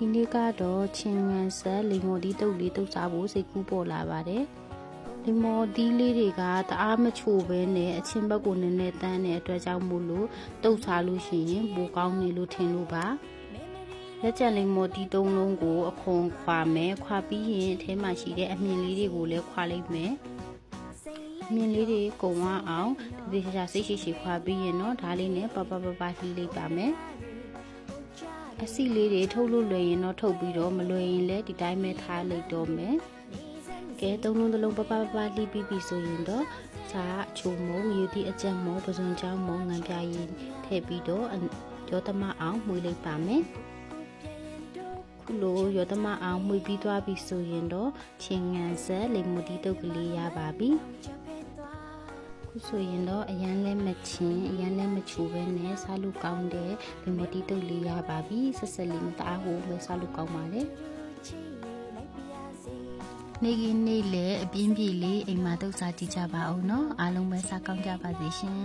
ဒီနေ့ကတော့ချင်းငံဆက်လီမော်ဒီတုပ်လေးတုပ်စားဖို့စိတ်ကူးပေါ်လာပါတယ်လီမော်ဒီလေးတွေကတအားမချိုပဲနဲ့အချင်းဘက်ကိုနည်းနည်းတန်းတဲ့အတွက်ကြောင့်မို့လို့တုပ်စားလို့ရှိရင်ပိုကောင်းနေလို့ထင်လို့ပါလက်ကျန်လီမော်ဒီသုံးလုံးကိုအခွန်ခွာမယ်ခွာပြီးရင်အထဲမှာရှိတဲ့အမြင်လေးတွေကိုလည်းခွာလိုက်မယ်မြင်လေးတွေကုံဝအောင်ဒီချာစိတ်ရှိရှိခွာပြီးရင်တော့ဒါလေးနဲ့ပပပပလှီးလိုက်ပါမယ် အစီလေးတွေထုတ်လို့လွယ်ရင်တော့ထုတ်ပြီးတော့မလွယ်ရင်လည်းဒီတိုင်းပဲထားလိုက်တော့မယ်ကဲသုံးလုံးသလုံးပပပပလှီးပြီးပြီဆိုရင်တော့စာအချိုမုံယူသည့်အကြက်မုံပစွန်ချောင်းမုံငံပြရင်ထည့်ပြီးတော့ရောသမအောင်မှွေလိုက်ပါမယ်ခုလိုရောသမအောင်မှွေပြီးသွားပြီဆိုရင်တော့ချင်းငံဆက်လိမ်မူတီတုတ်ကလေးရပါပြီခု ဆိုရင်တော့အရန်လဲမချင်းအရန်လဲမချူပဲနဲ့စားလို့ကောင်းတဲ့လိမ်မတီတုတ်လေးရပါပြီဆက်ဆက်လေးမတအားဟိုပဲစားလို့ကောင်းပါလေနေကင်းနေလေအပြင်းပြေလေးအိမ်မှာတုတ်စားကြည့်ကြပါအောင်နော်အားလုံးပဲစားကောင်းကြပါစေရှင်